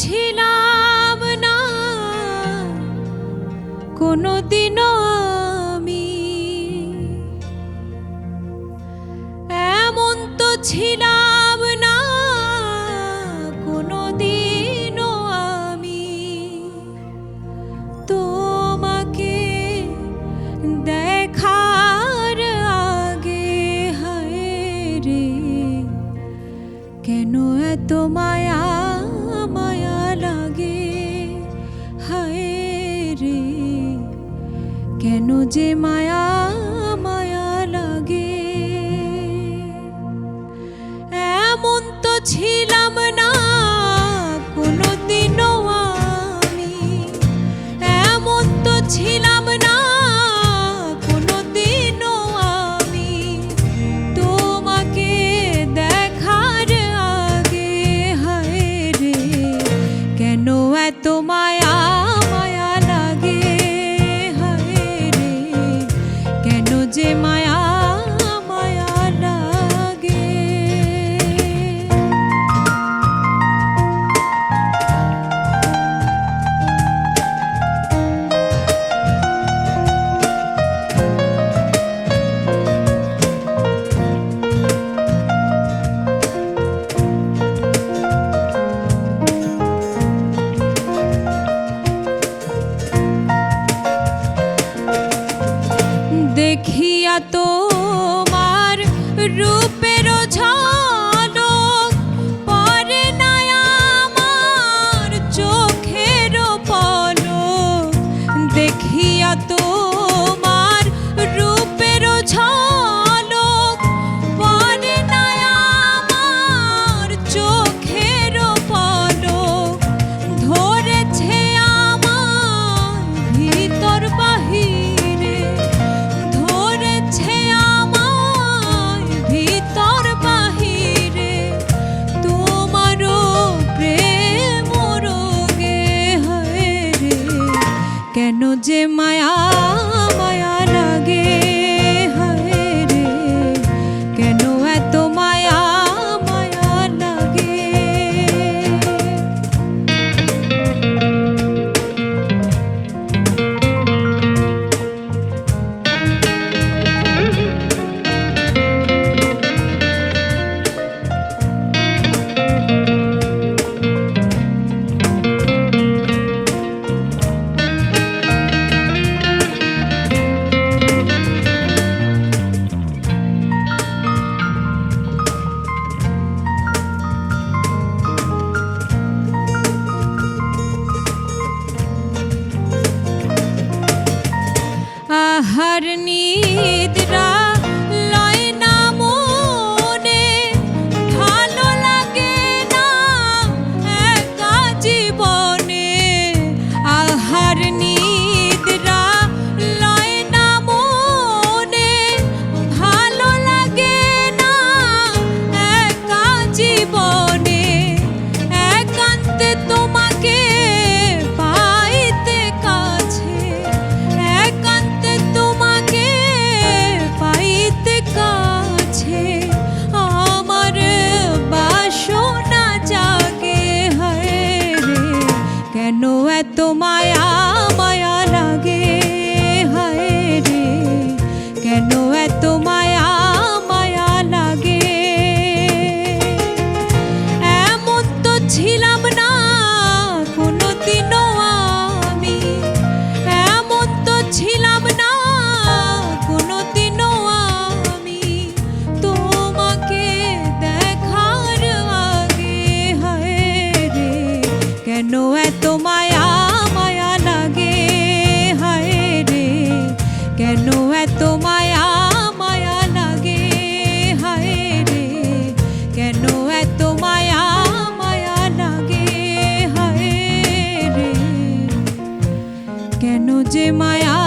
ছিলাম না। কোনো দিন আমি এমন তো ছিলাম না। কোনো দিন আমি তোমাকে দেখার আগে, হায় রে, কেন এত মায়া যে মায়া মায়া লাগে। এমন তো ছিলাম না কোনোদিনও আমি। এমন তো ছিলাম দেখিয়া তোমার রূপের ঝড় এত মায়া যে মায়া